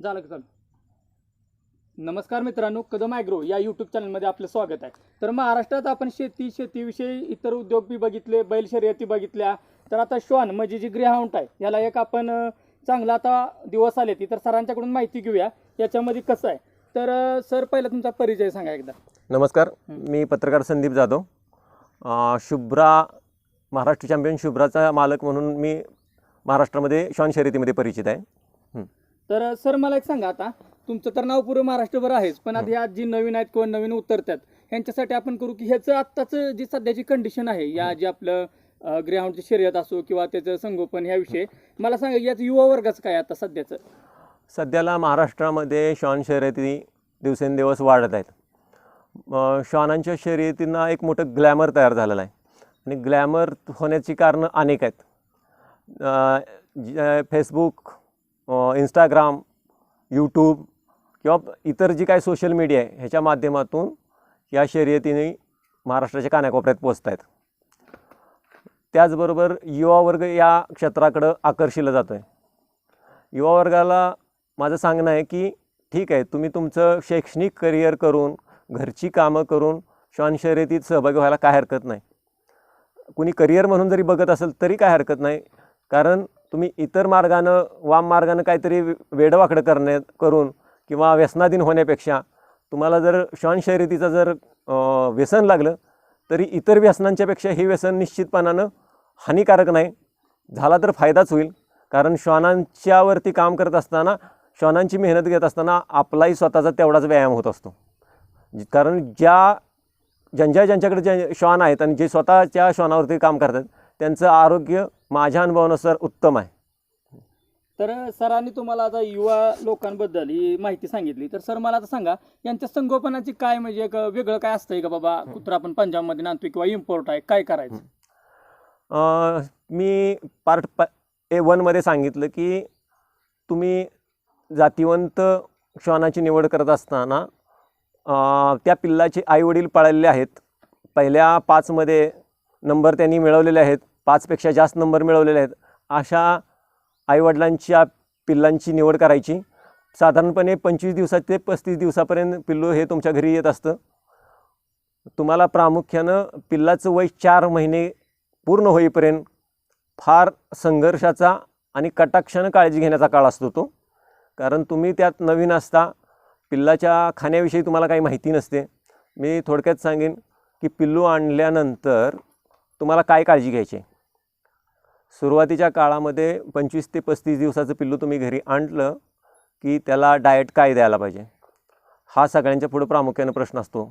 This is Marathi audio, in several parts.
झालं का चालू? नमस्कार मित्रांनो कदम ॲग्रो या यूट्यूब चॅनलमध्ये आपलं स्वागत आहे. तर महाराष्ट्रात आपण शेती शेतीविषयी इतर उद्योग बी बघितले बैल शर्यती बघितल्या. तर आता श्वान म्हणजे जी ग्रेहाउंट आहे याला एक आपण चांगला आता दिवस आले ती तर सरांच्याकडून माहिती घेऊया. याच्यामध्ये कसं आहे? तर सर पहिला तुमचा परिचय सांगा एकदा. नमस्कार. मी पत्रकार संदीप जाधव. शुभ्रा महाराष्ट्र चॅम्पियन शुभ्राचा मालक म्हणून मी महाराष्ट्रामध्ये श्वान शर्यतीमध्ये परिचित आहे. तर सर मला एक सांगा आता. तुमचं तर नाव पुरं महाराष्ट्रभर आहेच पण आता ह्या जी नवीन आहेत किंवा नवीन उतरतात ह्यांच्यासाठी आपण करू की ह्याचं आत्ताचं जी सध्याची कंडिशन आहे या जे आपलं ग्राउंडची शर्यत असो किंवा त्याचं संगोपन ह्याविषयी मला सांगा याचं युवा वर्गाचं काय आता सध्याचं? सध्याला महाराष्ट्रामध्ये श्वान शर्यती दिवसेंदिवस वाढत आहेत. अ, श्वानांच्या शर्यतींना एक मोठं ग्लॅमर तयार झालेलं आहे. आणि ग्लॅमर होण्याची कारणं अनेक आहेत. फेसबुक इंस्टाग्राम यूट्यूब किंवा इतर जी काय सोशल मीडिया आहे ह्याच्या माध्यमातून या शर्यतीने महाराष्ट्राच्या कानाकोपऱ्यात पोचत आहेत त्याचबरोबर युवा वर्ग या क्षेत्राकडं आकर्षिला जातो आहे युवा वर्गाला माझं सांगणं आहे की ठीक आहे तुम्ही तुमचं शैक्षणिक करिअर करून घरची कामं करून श्वान शर्यतीत सहभागी व्हायला काय हरकत नाही. कुणी करिअर म्हणून जरी बघत असेल तरी काय हरकत नाही. कारण तुम्ही इतर मार्गानं वाम मार्गानं काहीतरी वे- वेडवाकडं करण्यात करून किंवा व्यसनाधीन होण्यापेक्षा तुम्हाला जर श्वान शर्यतीचं जर व्यसन लागलं तरी इतर व्यसनांच्यापेक्षा हे व्यसन निश्चितपणानं हानिकारक नाही. झाला तर फायदाच होईल. कारण श्वानांच्यावरती काम करत असताना श्वानांची मेहनत घेत असताना आपलाही स्वतःचा तेवढाच व्यायाम होत असतो. कारण ज्या ज्यांच्या ज्यांच्याकडे ज्या श्वान आहेत आणि जे स्वतःच्या श्वानावरती काम करतात त्यांचं आरोग्य माझ्या अनुभवानुसार उत्तम आहे. तर सरांनी तुम्हाला आता युवा लोकांबद्दल ही माहिती सांगितली. तर सर मला आता सांगा यांच्या संगोपनाची काय म्हणजे एक वेगळं काय असतंय का बाबा? कुत्रा आपण पंजाबमध्ये आणतोय किंवा इम्पोर्ट आहे काय करायचं? मी पार्ट प ए वनमध्ये सांगितलं की तुम्ही जातिवंत श्वानाची निवड करत असताना त्या पिल्लाचे आईवडील पळालेले आहेत. पहिल्या पाचमध्ये नंबर त्यांनी मिळवलेले आहेत. पाचपेक्षा जास्त नंबर मिळवलेले आहेत. अशा आईवडिलांच्या पिल्लांची निवड करायची. साधारणपणे पंचवीस दिवसात ते पस्तीस दिवसापर्यंत पिल्लू हे तुमच्या घरी येत असतं. तुम्हाला प्रामुख्यानं पिल्लाचं वय चार महिने पूर्ण होईपर्यंत फार संघर्षाचा आणि कटाक्षानं काळजी घेण्याचा काळ असतो तो. कारण तुम्ही त्यात नवीन असता पिल्लाच्या खाण्याविषयी तुम्हाला काही माहिती नसते. मी थोडक्यात सांगेन की पिल्लू आणल्यानंतर तुम्हाला काय काळजी घ्यायची? आहे? सुरुवातीच्या काळामध्ये पंचवीस ते पस्तीस दिवसाचं पिल्लू तुम्ही घरी आणलं की त्याला डाएट काय द्यायला पाहिजे? हा सगळ्यांच्या पुढं प्रामुख्यानं प्रश्न असतो.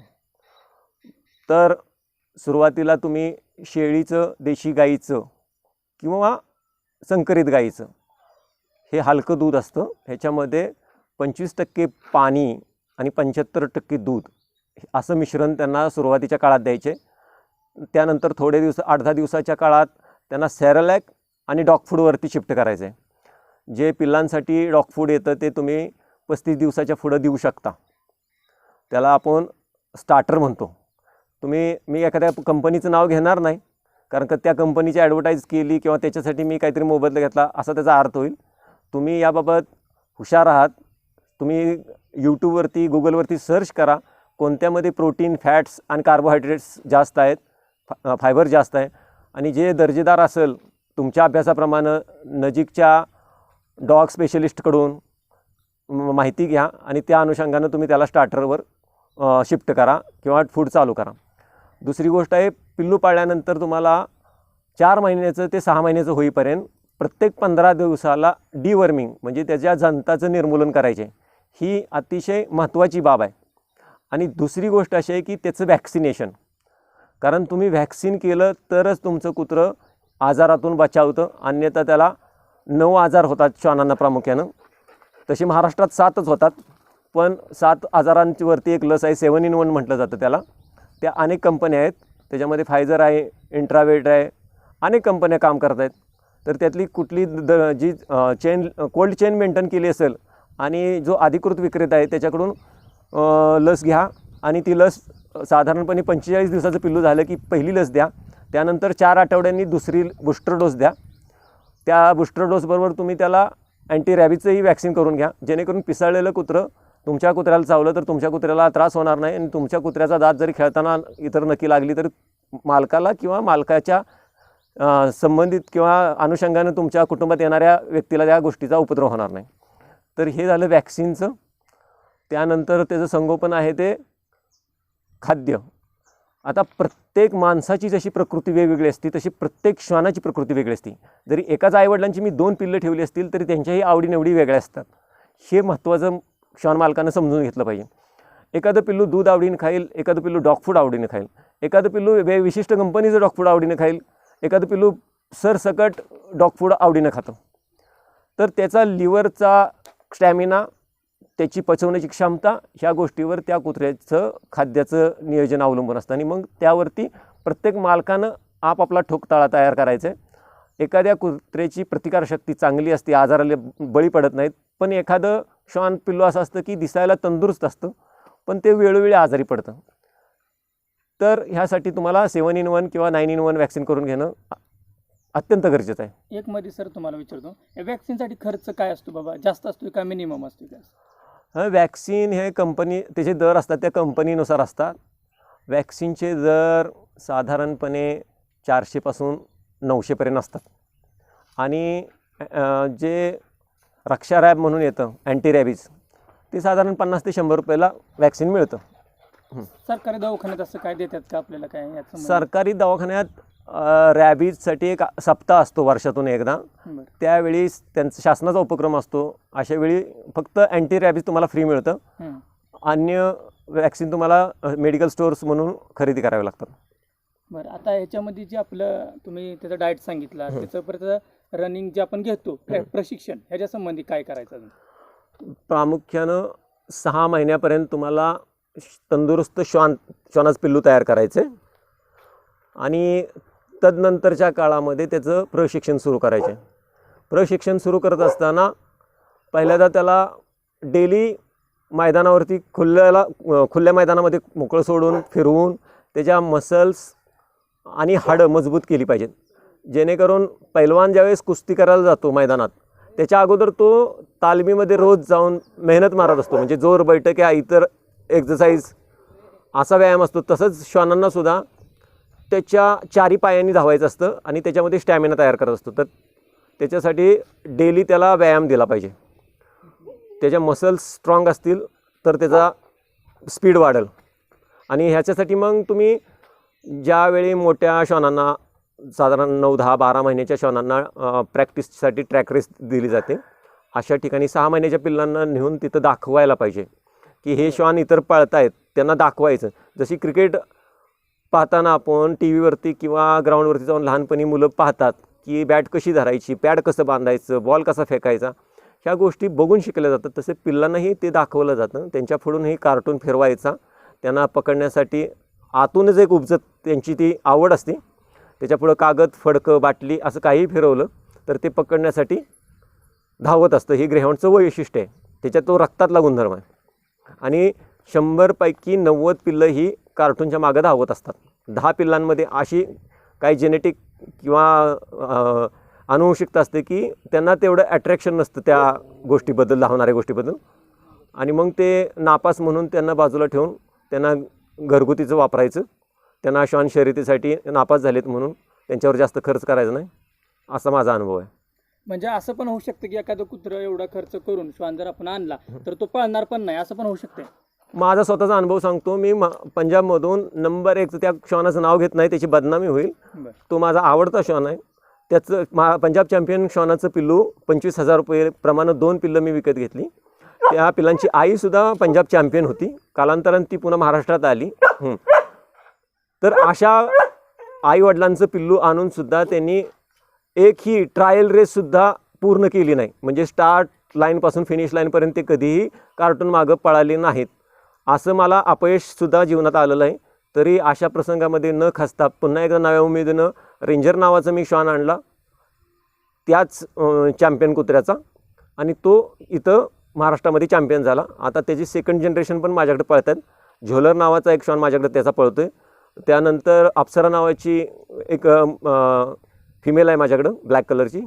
तर सुरुवातीला तुम्ही शेळीचं देशी गाईचं किंवा संकरित गाईचं हे हलकं दूध असतं. ह्याच्यामध्ये पंचवीस टक्के पाणी आणि पंच्याहत्तर टक्के दूध असं मिश्रण त्यांना सुरुवातीच्या काळात द्यायचे. त्यानंतर थोडे दिवस आठ दहा दिवसाच्या काळात त्यांना सॅरलॅक आणि डॉग फूडवरती शिफ्ट करायचं आहे जे पिल्लांसाठी डॉग फूड येतं ते तुम्ही पस्तीस दिवसाच्या पुढं देऊ शकता. त्याला आपण स्टार्टर म्हणतो. तुम्ही मी एखाद्या कंपनीचं नाव घेणार नाही कारण का त्या कंपनीची ॲडव्हर्टाईज केली किंवा त्याच्यासाठी मी काहीतरी मोबदला घेतला असा त्याचा अर्थ होईल. तुम्ही याबाबत हुशार आहात. तुम्ही यूट्यूबवरती गुगलवरती सर्च करा. कोणत्यामध्ये प्रोटीन फॅट्स आणि कार्बोहायड्रेट्स जास्त आहेत फा फायबर जास्त आहे. आणि जे दर्जेदार असेल तुमच्या अभ्यासाप्रमाणे नजीकच्या डॉग स्पेशलिस्टकडून माहिती घ्या आणि त्या अनुषंगानं तुम्ही त्याला स्टार्टरवर शिफ्ट करा किंवा फूड चालू करा. दुसरी गोष्ट आहे पिल्लू पाळल्यानंतर तुम्हाला चार महिन्याचं ते सहा महिन्याचं होईपर्यंत प्रत्येक पंधरा दिवसाला डिवर्मिंग म्हणजे त्याच्या जंताचं निर्मूलन करायचे. ही अतिशय महत्त्वाची बाब आहे. आणि दुसरी गोष्ट अशी आहे की त्याचं वॅक्सिनेशन कारण तुम्ही व्हॅक्सिन केलं तरच तुमचं कुत्रं आजारातून बचावतं. अन्यथा त्याला नऊ आजार होतात श्वानांना प्रामुख्यानं. तसे महाराष्ट्रात सातच होतात. पण सात आजारांवरती एक लस आहे सेवन इन वन म्हटलं जातं त्याला. त्या अनेक कंपन्या आहेत. त्याच्यामध्ये फायझर आहे इंट्रावेट आहे अनेक कंपन्या काम करत आहेत. तर त्यातली कुठली द जी चेन कोल्ड चेन मेंटेन केली असेल आणि जो अधिकृत विक्रेता आहे त्याच्याकडून लस घ्या आणि ती लस साधारणपणे पंचेचाळीस दिवसाचं पिल्लू झालं की पहिली लस द्या. त्यानंतर चार आठवड्यांनी दुसरी बूस्टर डोस द्या. त्या बूस्टर डोसबरोबर तुम्ही त्याला अँटी रॅबीजचंही वॅक्सिन करून घ्या. जेणेकरून पिसाळलेलं कुत्रं तुमच्या कुत्र्याला चावलं तर तुमच्या कुत्र्याला त्रास होणार नाही आणि तुमच्या कुत्र्याचा दात जरी खेळताना इतर नक्की लागली तर मालकाला किंवा मालकाच्या संबंधित किंवा अनुषंगानं तुमच्या कुटुंबात येणाऱ्या व्यक्तीला त्या गोष्टीचा उपद्रव होणार नाही. तर हे झालं वॅक्सिनचं. त्यानंतर त्याचं संगोपन आहे ते खाद्य. आता प्रत्येक माणसाची जशी प्रकृती वेगवेगळी असते तशी प्रत्येक श्वानाची प्रकृती वेगळी असते. जरी एकाच आईवडिलांची मी दोन पिल्लं ठेवली असतील तरी त्यांच्याही आवडीनिवडी वेगळ्या असतात. हे महत्त्वाचं श्वान मालकानं समजून घेतलं पाहिजे. एखादं पिल्लू दूध आवडीनं खाईल एखादं पिल्लू डॉग फूड आवडीनं खाईल. एखादं पिल्लू वे विशिष्ट कंपनीचं डॉग फूड आवडीनं खाईल. एखादं पिल्लू सरसकट डॉग फूड आवडीनं खातं. तर त्याचा लिव्हरचा स्टॅमिना त्याची पचवण्याची क्षमता ह्या गोष्टीवर त्या कुत्र्याचं खाद्याचं नियोजन अवलंबून असतं. आणि मग त्यावरती प्रत्येक मालकानं आपापला ठोकताळा तयार करायचा आहे. एखाद्या कुत्र्याची प्रतिकारशक्ती चांगली असते आजाराला बळी पडत नाहीत पण एखादं श्वान पिल्लू असं असतं की दिसायला तंदुरुस्त असतं पण ते वेळोवेळी आजारी पडतं. तर ह्यासाठी तुम्हाला सेवन इन वन किंवा नाईन इन वन वॅक्सिन करून घेणं अत्यंत गरजेचं आहे. एक मध्ये सर तुम्हाला विचारतो वॅक्सिनसाठी खर्च काय असतो बाबा? जास्त असतो का मिनिमम असतो का वॅक्सिन हे कंपनी त्याचे दर असतात त्या कंपनीनुसार असतात. वॅक्सिनचे दर साधारणपणे चारशेपासून नऊशेपर्यंत असतात. आणि जे रक्षा रॅब म्हणून येतं अँटी रॅबीज ते साधारण पन्नास ते शंभर रुपयाला वॅक्सिन मिळतं. सरकारी दवाखान्यात असं काय देतात का आपल्याला काय सरकारी दवाखान्यात रॅबीजसाठी एक सप्ताह असतो वर्षातून एकदा. त्यावेळी त्यांचा शासनाचा उपक्रम असतो. अशा वेळी फक्त अँटी रॅबीज तुम्हाला फ्री मिळतं. अन्य वॅक्सिन तुम्हाला मेडिकल स्टोअर्स म्हणून खरेदी करावे लागतात. बरं. आता ह्याच्यामध्ये जे आपलं तुम्ही त्याचं डाएट सांगितलं. त्याचं परत रनिंग जे आपण घेतो प्र- प्रशिक्षण ह्याच्या संबंधी काय करायचं? प्रामुख्यानं सहा महिन्यापर्यंत तुम्हाला तंदुरुस्त श्वान श्वानाचं पिल्लू तयार करायचे. आणि तदनंतरच्या काळामध्ये त्याचं प्रशिक्षण सुरू करायचे. प्रशिक्षण सुरू करत असताना पहिल्यांदा त्याला डेली मैदानावरती खुल्याला खुल्या मैदानामध्ये मोकळं सोडून फिरवून त्याच्या मसल्स आणि हाडं मजबूत केली पाहिजेत. जेणेकरून पैलवान ज्यावेळेस कुस्ती करायला जातो मैदानात त्याच्या अगोदर तो तालमीमध्ये रोज जाऊन मेहनत मारत असतो. म्हणजे जोर बैठक या इतर एक्झरसाईज असा व्यायाम असतो. तसंच श्वानांनासुद्धा त्याच्या चारी पायांनी धावायचं असतं आणि त्याच्यामध्ये स्टॅमिना तयार करत असतो. तर त्याच्यासाठी डेली त्याला व्यायाम दिला पाहिजे. त्याच्या मसल्स स्ट्रॉंग असतील तर त्याचा स्पीड वाढेल. आणि ह्याच्यासाठी मग तुम्ही ज्यावेळी मोठ्या श्वानांना साधारण नऊ दहा बारा महिन्याच्या श्वानांना प्रॅक्टिससाठी ट्रॅक रेस दिली जाते अशा ठिकाणी सहा महिन्याच्या पिल्लांना नेऊन तिथं दाखवायला पाहिजे की हे श्वान इतर पळतायत त्यांना दाखवायचं. जशी क्रिकेट पाहताना आपण टी व्हीवरती किंवा ग्राउंडवरती जाऊन लहानपणी मुलं पाहतात की बॅट कशी धरायची पॅड कसं बांधायचं बॉल कसा फेकायचा ह्या गोष्टी बघून शिकल्या जातात. तसे पिल्लांनाही ते दाखवलं जातं. त्यांच्या पुढूनही कार्टून फिरवायचा. त्यांना पकडण्यासाठी आतूनच एक उपजत त्यांची ती आवड असते. त्याच्यापुढं कागद फडकं बाटली असं काहीही फिरवलं तर ते पकडण्यासाठी धावत असतं. ही ग्रेहाउंडचं वैशिष्ट्य आहे. त्याच्यात तो रक्तातला गुणधर्म आहे. आणि शंभरपैकी नव्वद पिल्लं ही कार्टूनच्या मागं धावत असतात. दहा पिल्लांमध्ये अशी काही जेनेटिक किंवा अनुवंशिकता असते की त्यांना तेवढं अट्रॅक्शन नसतं त्या गोष्टीबद्दल धावणाऱ्या गोष्टीबद्दल. आणि मग ते नापास म्हणून त्यांना बाजूला ठेवून त्यांना घरगुतीचं वापरायचं. त्यांना श्वान शर्यतीसाठी नापास झालेत म्हणून त्यांच्यावर जास्त खर्च करायचा नाही. असा माझा अनुभव आहे. म्हणजे असं पण होऊ शकतं की एखादं कुत्रं एवढा खर्च करून श्वान जर आपण आणला तर तो पळणार पण नाही. असं पण होऊ शकतं माझा स्वतःचा अनुभव सांगतो. मी म पंजाबमधून नंबर एकचं त्या श्वानाचं नाव घेत नाही त्याची बदनामी होईल. तो माझा आवडता श्वान आहे. त्याचं मा पंजाब चॅम्पियन श्वानाचं पिल्लू पंचवीस हजार रुपये प्रमाणे दोन पिल्लं मी विकत घेतली. त्या पिल्लांची आईसुद्धा पंजाब चॅम्पियन होती. कालांतराने ती पुन्हा महाराष्ट्रात आली. तर अशा आईवडिलांचं पिल्लू आणूनसुद्धा त्यांनी एक ही ट्रायल रेससुद्धा पूर्ण केली नाही. म्हणजे स्टार्ट लाईनपासून फिनिश लाईनपर्यंत ते कधीही कार्टून मागं पळाले नाहीत. असं मला अपयशसुद्धा जीवनात आलेलं आहे. तरी अशा प्रसंगामध्ये न खसता पुन्हा एकदा नव्या उमेदीनं रेंजर नावाचा मी श्वान आणला. त्याच चॅम्पियन कुत्र्याचा. आणि तो इथं महाराष्ट्रामध्ये चॅम्पियन झाला. आता त्याची सेकंड जनरेशन पण माझ्याकडे पळतात. झोलर नावाचा एक श्वान माझ्याकडे त्याचा पळतो आहे त्यानंतर अप्सरा नावाची एक फिमेल आहे माझ्याकडं ब्लॅक कलरची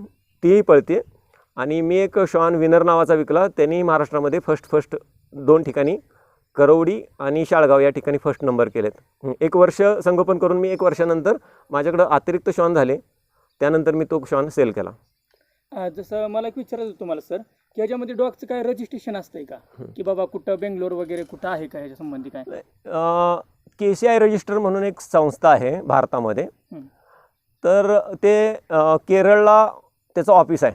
तीही पळते आणि मी एक श्वान विनर नावाचा विकला. त्यांनी महाराष्ट्रामध्ये फर्स्ट फर्स्ट दोन ठिकाणी करवडी आणि शाळगाव या ठिकाणी फर्स्ट नंबर केलेत. एक वर्ष संगोपन करून मी एक वर्षानंतर माझ्याकडं अतिरिक्त श्वान झाले. त्यानंतर मी तो श्वान सेल केला. जसं मला एक विचारायचं होतं तुम्हाला सर की ह्याच्यामध्ये डॉगचं काय रजिस्ट्रेशन असतंय का? की बाबा कुठं बेंगलोर वगैरे कुठं आहे का ह्याच्या संबंधी काय के सी आय रजिस्टर म्हणून एक संस्था आहे भारतामध्ये. तर ते केरळला त्याचं ऑफिस आहे.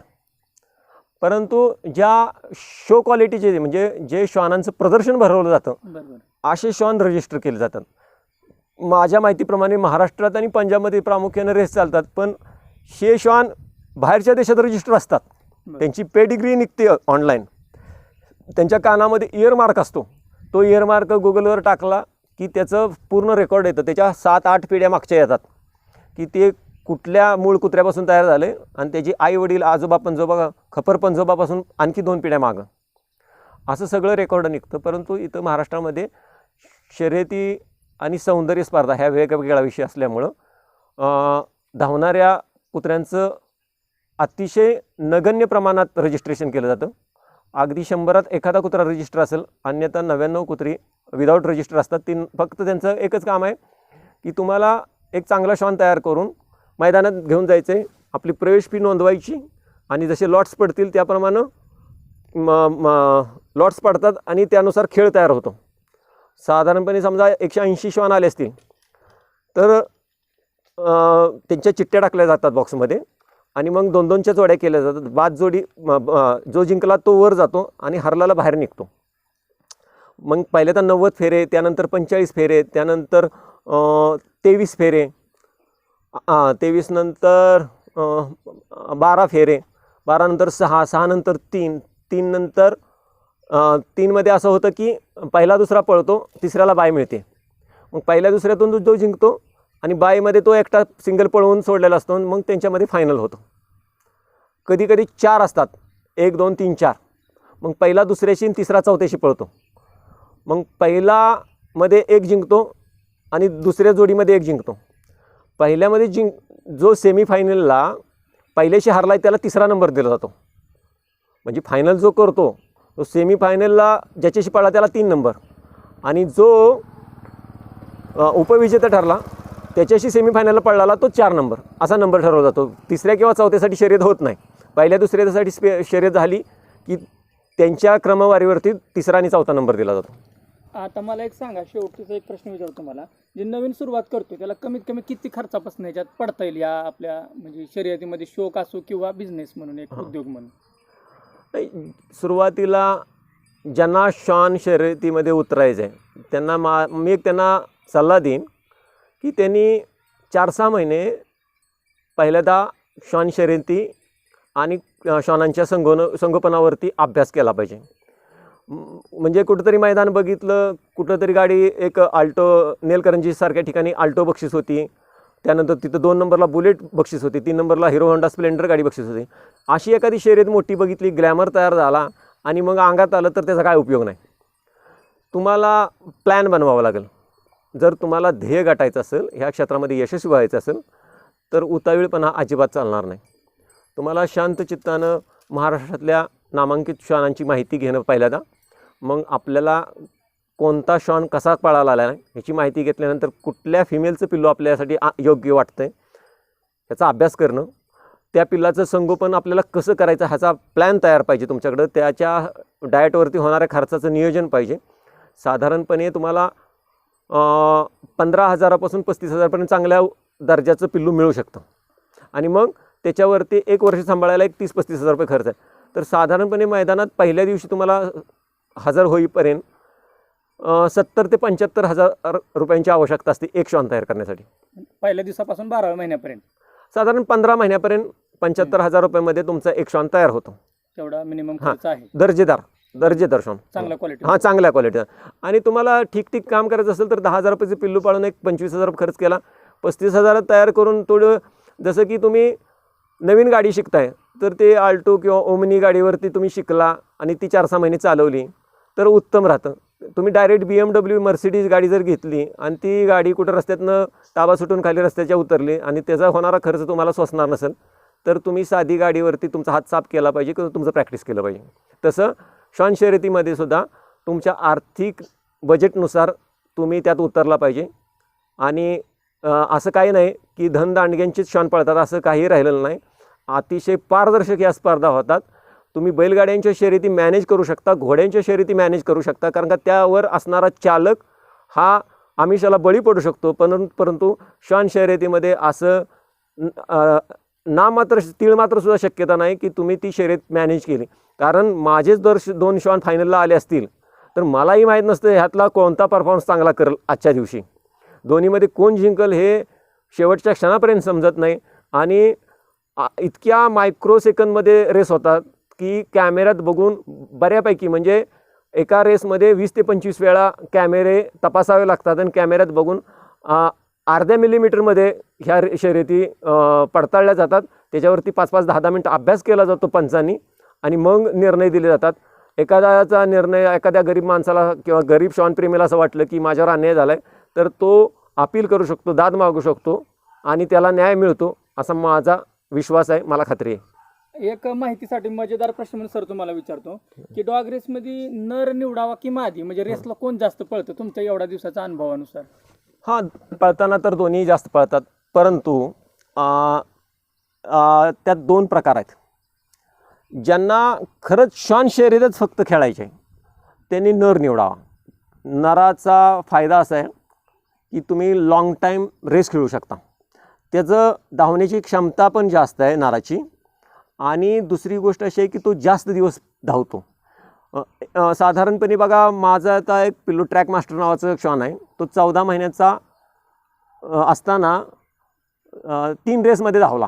परंतु ज्या शो क्वालिटीचे म्हणजे जे श्वानांचं प्रदर्शन भरवलं जातं असे श्वान रजिस्टर केले जातात. माझ्या माहितीप्रमाणे महाराष्ट्रात आणि पंजाबमध्ये प्रामुख्याने रेस चालतात पण हे श्वान बाहेरच्या देशात रजिस्टर असतात. त्यांची पेडिग्री निघते ऑनलाईन त्यांच्या कानामध्ये इयरमार्क असतो. तो इयरमार्क गुगलवर टाकला की त्याचं पूर्ण रेकॉर्ड येतं. त्याच्या सात आठ पिढ्या मागच्या येतात. की ते कुठल्या मूळ कुत्र्यापासून तयार झाले आणि त्याची आई वडील आजोबा पंजोबा खपर पंजोबापासून आणखी दोन पिढ्या मागं. असं सगळं रेकॉर्ड निघतं परंतु इथं महाराष्ट्रामध्ये शर्यती आणि सौंदर्य स्पर्धा ह्या वेगवेगळ्या विषय असल्यामुळं धावणाऱ्या कुत्र्यांचं अतिशय नगण्य प्रमाणात रजिस्ट्रेशन केलं जातं. अगदी शंभरात एखादा कुत्रा रजिस्टर असेल अन्यथा नव्याण्णव कुत्री विदाऊट रजिस्टर असतात. ती फक्त त्यांचं एकच काम आहे की तुम्हाला एक चांगला श्वान तयार करून मैदानात घेऊन जायचं. आहे आपली प्रवेश फी नोंदवायची आणि जसे लॉट्स पडतील त्याप्रमाणे म म लॉट्स पडतात आणि त्यानुसार खेळ तयार होतो. साधारणपणे समजा एकशे ऐंशी श्वान आले असतील तर त्यांच्या चिठ्ठ्या टाकल्या जातात बॉक्समध्ये आणि मग दोन दोनच्या जोड्या केल्या जातात. बाद जोडी जो जिंकला तो वर जातो आणि हरलाला बाहेर निघतो. मग पहिले तर नव्वद फेरे त्यानंतर पंचेचाळीस फेरे त्यानंतर तेवीस फेरे तेवीस नंतर बारा फेरे. बारानंतर सहा सहा नंतर तीन. तीन नंतर तीनमध्ये असं होतं की पहिला दुसरा पळतो तिसऱ्याला बाय मिळते. मग पहिल्या दुसऱ्यातून जो- जिंकतो आणि बायमध्ये तो एकटा सिंगल पळवून सोडलेला असतो मग त्यांच्यामध्ये फायनल होतो. कधी कधी चार असतात. एक दोन तीन चार. मग पहिला दुसऱ्याशी आणि तिसरा चौथ्याशी पळतो. मग पहिलामध्ये एक जिंकतो आणि दुसऱ्या जोडीमध्ये एक जिंकतो. पहिल्यामध्ये जिंक जो सेमीफायनलला पहिल्याशी हारला आहे त्याला तिसरा नंबर दिला जातो. म्हणजे फायनल जो करतो तो सेमीफायनलला ज्याच्याशी पडला त्याला तीन नंबर आणि जो उपविजेता ठरला त्याच्याशी सेमीफायनलला पडलाला तो चार नंबर असा नंबर ठरवला जातो. तिसऱ्या किंवा चौथ्यासाठी शर्यत होत नाही. पहिल्या दुसऱ्यासाठी स्पे शर्यत झाली की त्यांच्या क्रमवारीवरती तिसरा आणि चौथा नंबर दिला जातो. आता मला एक सांगा शेवटचा एक प्रश्न विचारतो तुम्हाला. जे नवीन सुरुवात करतो त्याला कमीत कमी किती खर्चापासून याच्यात पडता येईल या आपल्या म्हणजे शर्यतीमध्ये शोक असो किंवा बिझनेस म्हणून एक उद्योग म्हणून? नाही, सुरुवातीला ज्यांना श्वान शर्यतीमध्ये उतरायचं आहे त्यांना मा मी एक त्यांना सल्ला देईन की त्यांनी चार सहा महिने पहिल्यांदा श्वान शर्यती आणि अ, श्वानांच्या संगोन संगोपनावरती अभ्यास केला पाहिजे. म्हणजे कुठंतरी मैदान बघितलं कुठंतरी गाडी एक आल्टो नेलकरंजीसारख्या ठिकाणी आल्टो बक्षीस होती. त्यानंतर तिथं दोन नंबरला बुलेट बक्षीस होती तीन नंबरला हिरो होंडा स्प्लेंडर गाडी बक्षीस होती. अशी एखादी शर्यत मोठी बघितली ग्लॅमर तयार झाला आणि मग अंगात आलं तर त्याचा काय उपयोग नाही. तुम्हाला प्लॅन बनवावा लागेल. जर तुम्हाला ध्येय गाठायचं असेल ह्या क्षेत्रामध्ये यशस्वी व्हायचं असेल तर उतावीळपणा अजिबात चालणार नाही. तुम्हाला शांत चित्तानं महाराष्ट्रातल्या नामांकित शाळांची माहिती घेणं पहिल्यांदा. मग आपल्याला कोणता श्वान कसा पळाला आला आहे ह्याची माहिती घेतल्यानंतर कुठल्या फिमेलचं पिल्लू आपल्यासाठी आ- योग्य वाटतं आहे याचा अभ्यास करणं त्या पिल्लाचं संगोपन आपल्याला कसं करायचं ह्याचा प्लॅन तयार पाहिजे तुमच्याकडं. त्याच्या डाएटवरती होणाऱ्या खर्चाचं नियोजन पाहिजे. साधारणपणे तुम्हाला पंधरा हजारापासून पस्तीस हजारपर्यंत चांगल्या दर्जाचं पिल्लू मिळू शकतं. आणि मग त्याच्यावरती एक वर्ष सांभाळायला एक तीस पस्तीस हजार रुपये खर्च आहे. तर साधारणपणे मैदानात पहिल्या दिवशी तुम्हाला हजर होईपर्यंत सत्तर ते पंच्याहत्तर हजार रुपयांची आवश्यकता असते एक श्वान तयार करण्यासाठी. पहिल्या दिवसापासून बाराव्या महिन्यापर्यंत? साधारण पंधरा महिन्यापर्यंत पंच्याहत्तर हजार रुपयामध्ये तुमचा एक श्वान तयार होतो. तेवढा मिनिमम हा. खर्च आहे. दर्जेदार दर्जेदार श्वान. चांगल्या क्वालिटी हां चांगल्या क्वालिटीचा आणि तुम्हाला ठीक ठीक काम करायचं असेल तर दहा हजार रुपयाचे पिल्लू पाळून एक पंचवीस हजार खर्च केला. पस्तीस हजारात तयार करून थोडं जसं की तुम्ही नवीन गाडी शिकताय तर ते आल्टो किंवा ओमनी गाडीवरती तुम्ही शिकला आणि ती चार सहा महिने चालवली. तर उत्तम राहतं. तुम्ही direct B M W Mercedes गाडी जर घेतली आणि ती गाडी कुठं रस्त्यातनं ताबा सुटून खाली रस्त्याच्या उतरली आणि त्याचा होणारा खर्च तुम्हाला सोसणार नसेल तर तुम्ही साधी गाडीवरती तुमचा हात साफ केला पाहिजे किंवा तुमचं प्रॅक्टिस केलं पाहिजे. तसं श्वान शर्यतीमध्ये सुद्धा तुमच्या आर्थिक बजेटनुसार तुम्ही त्यात उतरला पाहिजे. आणि असं काही नाही की धनदांडग्यांचीच श्वान पळतात असं काही राहिलेलं नाही. अतिशय पारदर्शक या स्पर्धा होतात. तुम्ही बैलगाड्यांच्या शर्यती मॅनेज करू शकता घोड्यांच्या शर्यती मॅनेज करू शकता कारण का त्यावर असणारा चालक हा आमिषाला बळी पडू शकतो. पण परंतु श्वान शर्यतीमध्ये असं ना मात्र तीळ मात्र सुद्धा शक्यता नाही की तुम्ही ती शर्यत मॅनेज केली. कारण माझेच दर श- दोन श्वान फायनलला आले असतील तर मलाही माहीत नसतं ह्यातला कोणता परफॉर्मन्स चांगला करेल आजच्या दिवशी. दोन्हीमध्ये कोण जिंकल हे शेवटच्या क्षणापर्यंत समजत नाही आणि इतक्या मायक्रो सेकंदमध्ये रेस होतात. की कॅमेऱ्यात बघून बऱ्यापैकी म्हणजे एका रेसमध्ये वीस ते पंचवीस वेळा कॅमेरे तपासावे लागतात आणि कॅमेऱ्यात बघून अर्ध्या मिलीमीटरमध्ये ह्या रे- शर्यती पडताळल्या जातात. त्याच्यावरती पाच पाच दहा दहा मिनटं अभ्यास केला जातो पंचांनी आणि मग निर्णय दिले जातात. एखाद्याचा निर्णय एखाद्या गरीब माणसाला किंवा गरीब श्वानप्रेमीला असं वाटलं की माझ्यावर अन्याय झाला आहे तर तो अपील करू शकतो दाद मागू शकतो आणि त्याला न्याय मिळतो असा माझा विश्वास आहे मला खात्री आहे. एक माहितीसाठी मजेदार प्रश्न म्हणून सर तुम्हाला विचारतो की डॉग रेस मध्ये नर निवडावा की मादी? म्हणजे रेसला कोण जास्त पळतं? तुमच्या एवढ्या दिवसाच्या अनुभवानुसार. हां पळताना तर दोन्ही जास्त पळतात. परंतु आ, आ, त्यात दोन प्रकार आहेत. ज्यांना खरंच शान शर्यतच फक्त खेळायचे त्यांनी नर निवडावा. नराचा फायदा असा आहे की तुम्ही लाँग टाईम रेस खेळू शकता. त्याचं धावण्याची क्षमता पण जास्त आहे नराची. आणि दुसरी गोष्ट अशी आहे की तो जास्त दिवस धावतो. साधारणपणे बघा माझा आता एक पिल्लो ट्रॅक मास्टर नावाचं क्षण आहे. तो चौदा महिन्याचा असताना तीन रेसमध्ये धावला.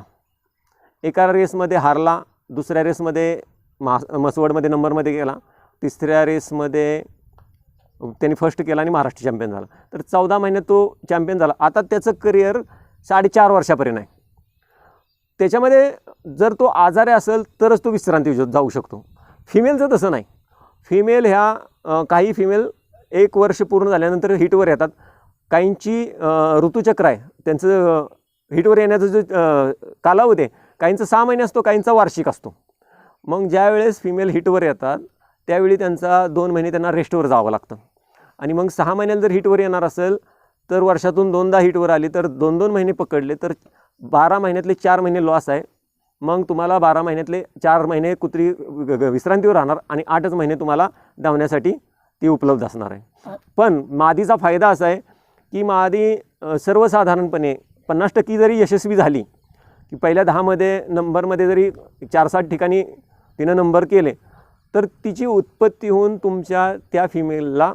एका रेसमध्ये हारला दुसऱ्या रेसमध्ये मा मसवडमध्ये नंबरमध्ये गेला तिसऱ्या रेसमध्ये त्यांनी फर्स्ट केला आणि महाराष्ट्र चॅम्पियन झाला. तर चौदा महिन्यात तो चॅम्पियन झाला. आता त्याचं करिअर साडेचार वर्षापर्यंत आहे. त्याच्यामध्ये जर तो आजारी असेल तरच तो विश्रांती जाऊ शकतो. फिमेलचं तसं नाही. फिमेल ह्या काही फिमेल एक वर्ष पूर्ण झाल्यानंतर हिटवर येतात. काहींची ऋतुचक्र आहे. त्यांचं हिटवर येण्याचा जो कालावधी आहे काहींचा सहा महिने असतो काहींचा वार्षिक असतो. मग ज्यावेळेस फिमेल हिटवर येतात त्यावेळी त्यांचा दोन महिने त्यांना रेस्टवर जावं लागतं. आणि मग सहा महिन्याला जर हिटवर येणार असेल तर वर्षातून दोनदा हिटवर आली तर दोन दोन महिने पकडले तर बारा महिन्यातले चार महिने लॉस आहे. मग तुम्हाला बारा महिन्यातले चार महिने कुत्री विश्रांतीवर राहणार आणि आठच महिने तुम्हाला धावण्यासाठी ती उपलब्ध असणार आहे. पण मादीचा फायदा असा आहे की मादी सर्वसाधारणपणे पन्नास टक्के जरी यशस्वी झाली की पहिल्या दहामध्ये नंबरमध्ये जरी चार सात ठिकाणी तिनं नंबर केले तर तिची उत्पत्ती होऊन तुमच्या त्या फिमेलला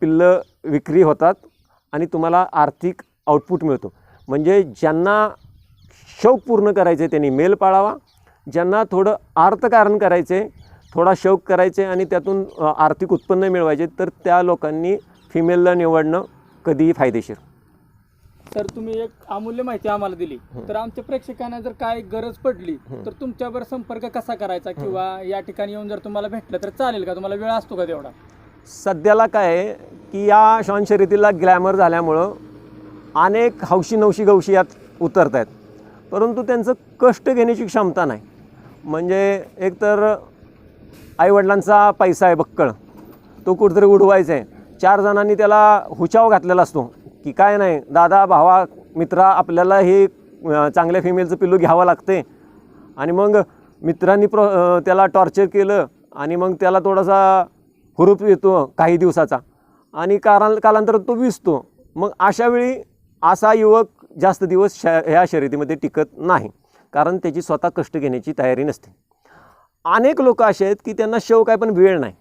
पिल्लं विक्री होतात आणि तुम्हाला आर्थिक आउटपुट मिळतो. म्हणजे ज्यांना शौक पूर्ण करायचे त्यांनी मेल पाळावा ज्यांना थोडं अर्थकारण करायचे थोडा शौक करायचे आणि त्यातून आर्थिक उत्पन्न मिळवायचे तर त्या लोकांनी फिमेलला निवडणं कधीही फायदेशीर. तर तुम्ही एक अमूल्य माहिती आम्हाला दिली. तर आमच्या प्रेक्षकांना जर काय गरज पडली तर तुमच्यावर संपर्क कसा करायचा किंवा या ठिकाणी येऊन जर तुम्हाला भेटलं तर चालेल का? तुम्हाला वेळ असतो का तेवढा? सध्याला काय की या श्वान शर्यतीला ग्लॅमर झाल्यामुळं अनेक हौशी नवशी गवशी यात उतरत आहेत परंतु त्यांचं कष्ट घेण्याची क्षमता नाही. म्हणजे एकतर आईवडिलांचा पैसा आहे बक्कळ. तो कुठेतरी उडवायचा आहे चार जणांनी त्याला हुचाव घातलेला असतो. की काय नाही दादा भावा मित्रा आपल्याला हे चांगल्या फिमेलचं पिल्लू घ्यावं लागते आणि मग मित्रांनी प्रो त्याला टॉर्चर केलं आणि मग त्याला थोडासा हुरूप येतो काही दिवसाचा. आणि कारण कालांतर तो विसतो. मग अशावेळी असा युवक जास्त दिवस श ह्या शर्यतीमध्ये टिकत नाही. कारण त्याची स्वतः कष्ट घेण्याची तयारी नसते. अनेक लोक असे आहेत की त्यांना शौक आहे पण वेळ नाही.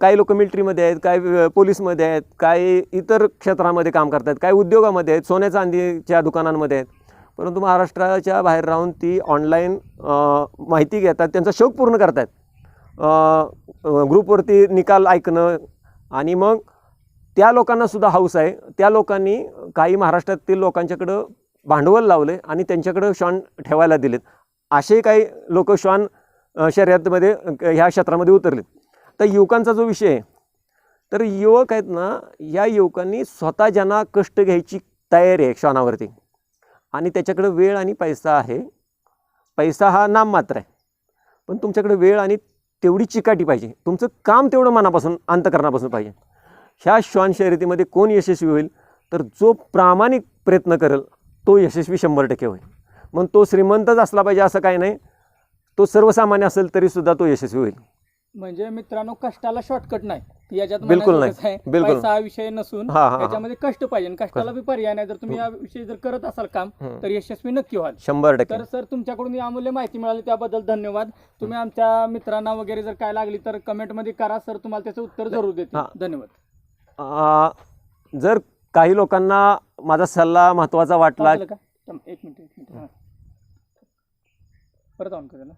काही लोक मिलिटरीमध्ये आहेत काही पोलीसमध्ये आहेत काही इतर क्षेत्रामध्ये काम करतात काही उद्योगामध्ये आहेत सोन्या चांदीच्या दुकानांमध्ये आहेत. परंतु महाराष्ट्राच्या बाहेर राहून ती ऑनलाईन माहिती घेतात त्यांचा शौक पूर्ण करतात ग्रुपवरती निकाल ऐकणं आणि मग त्या लोकांनासुद्धा हौस आहे. त्या लोकांनी काही महाराष्ट्रातील लोकांच्याकडं भांडवल लावले आणि त्यांच्याकडं श्वान ठेवायला दिलेत. असे काही लोक श्वान शर्यतमध्ये ह्या क्षेत्रामध्ये उतरलेत. तर युवकांचा जो विषय आहे तर युवक आहेत ना या युवकांनी स्वतः ज्यांना कष्ट घ्यायची तयारी आहे श्वानावरती आणि त्याच्याकडं वेळ आणि पैसा आहे. पैसा हा नाममात्र आहे. पण तुमच्याकडे वेळ आणि तेवढी चिकाटी पाहिजे. तुमचं काम तेवढं मनापासून अंतकरणापासून पाहिजे. ह्या श्वान शर्यतीमध्ये कोण यशस्वी होईल? तर जो प्रामाणिक प्रयत्न करेल तो यशस्वी शंभर टक्के होईल. मग तो श्रीमंतच असला पाहिजे असं काही नाही. तो सर्वसामान्य असेल तरीसुद्धा तो यशस्वी होईल. म्हणजे मित्रांनो कष्टाला शॉर्टकट नाही. याच्यात बिलकुल नाही. बिलकुल. हा विषय नसून. त्याच्यामध्ये कष्ट पाहिजे. कष्टाला बी पर्याय नाही. जर तुम्ही या विषयी जर करत असाल काम. तर यशस्वी नक्की व्हाल. शंभर टक्के. तर सर तुमच्याकडून अमूल्य माहिती मिळाली त्याबद्दल धन्यवाद. तुम्ही आमच्या मित्रांना वगैरे जर काय लागली तर कमेंटमध्ये करा. सर तुम्हाला त्याचं उत्तर जरूर देते. धन्यवाद. जर काही लोकांना माझा सल्ला महत्त्वाचा वाटला झालं का थांब, एक मिनिट एक मिनिट हां. परत ऑन करेल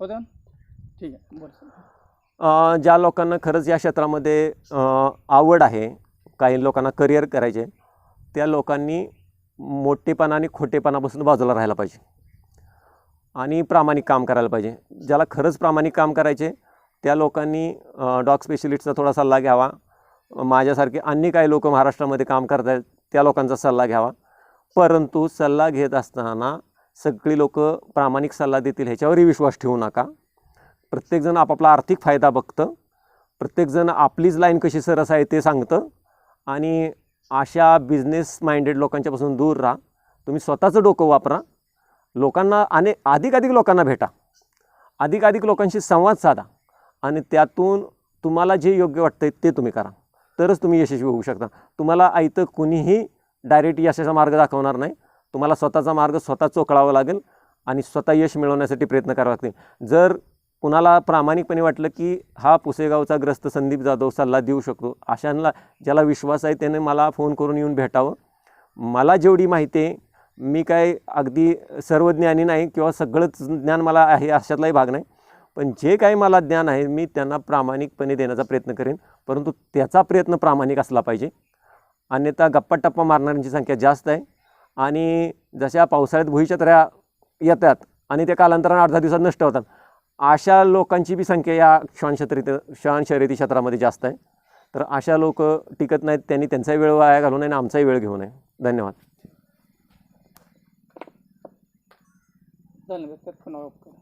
होतं on? ठीक आहे अ, ज्या लोकांना खरंच या क्षेत्रामध्ये अ, आवड आहे काही लोकांना करिअर करायचे त्या लोकांनी मोठेपणा आणि खोटेपणापासून बाजूला राहायला पाहिजे. आणि प्रामाणिक काम करायला पाहिजे. ज्याला खरंच प्रामाणिक काम करायचे त्या लोकांनी डॉग स्पेशलिस्टचा थोडा सल्ला घ्यावा. माझ्यासारखे अन्य काही लोक महाराष्ट्रामध्ये काम करत आहेत त्या लोकांचा सल्ला घ्यावा. परंतु सल्ला घेत असताना सगळी लोक प्रामाणिक सल्ला देतील ह्याच्यावरही विश्वास ठेवू नका. प्रत्येकजण आपापला आर्थिक फायदा बघतं. प्रत्येकजण आपलीच लाईन कशी सरस आहे ते सांगतं. आणि अशा बिझनेस माइंडेड लोकांच्यापासून दूर राहा. तुम्ही स्वतःचं डोकं वापरा. लोकांना आणि अधिकाधिक लोकांना भेटा. अधिकाधिक लोकांशी संवाद साधा. आणि त्यातून तुम्हाला जे योग्य वाटतं ते तुम्ही करा. तरच तुम्ही यशस्वी होऊ शकता. तुम्हाला आयतं कुणीही डायरेक्ट यशाचा मार्ग दाखवणार नाही. तुम्हाला स्वतःचा मार्ग स्वतः चोकळावा लागेल आणि स्वतः यश मिळवण्यासाठी प्रयत्न करावा लागतील. जर कुणाला प्रामाणिकपणे वाटलं की हा पुसेगावचा ग्रस्त संदीप जाधव सल्ला देऊ शकतो अशांना ज्याला विश्वास आहे त्याने मला फोन करून येऊन भेटावं. मला जेवढी माहिती आहे मी काय अगदी सर्वज्ञानी नाही किंवा सगळंच ज्ञान मला आहे अशातलाही भाग नाही. पण जे काही मला ज्ञान आहे मी त्यांना प्रामाणिकपणे देण्याचा प्रयत्न करेन. परंतु त्याचा प्रयत्न प्रामाणिक असला पाहिजे. अन्यथा गप्पा टप्पा मारणाऱ्यांची संख्या जास्त आहे. आणि जशा पावसाळ्यात भुईछत्र्या येतात आणि त्या कालांतरानं अर्धा दिवसात नष्ट होतात अशा लोकांची बी संख्या या श्वान शर्यती श्वान शर्यती क्षेत्रामध्ये जास्त आहे. तर अशा लोक टिकत नाहीत त्यांनी त्यांचाही वेळ वाया घालू नये आणि आमचाही वेळ घेऊ नये. धन्यवाद. धन्यवाद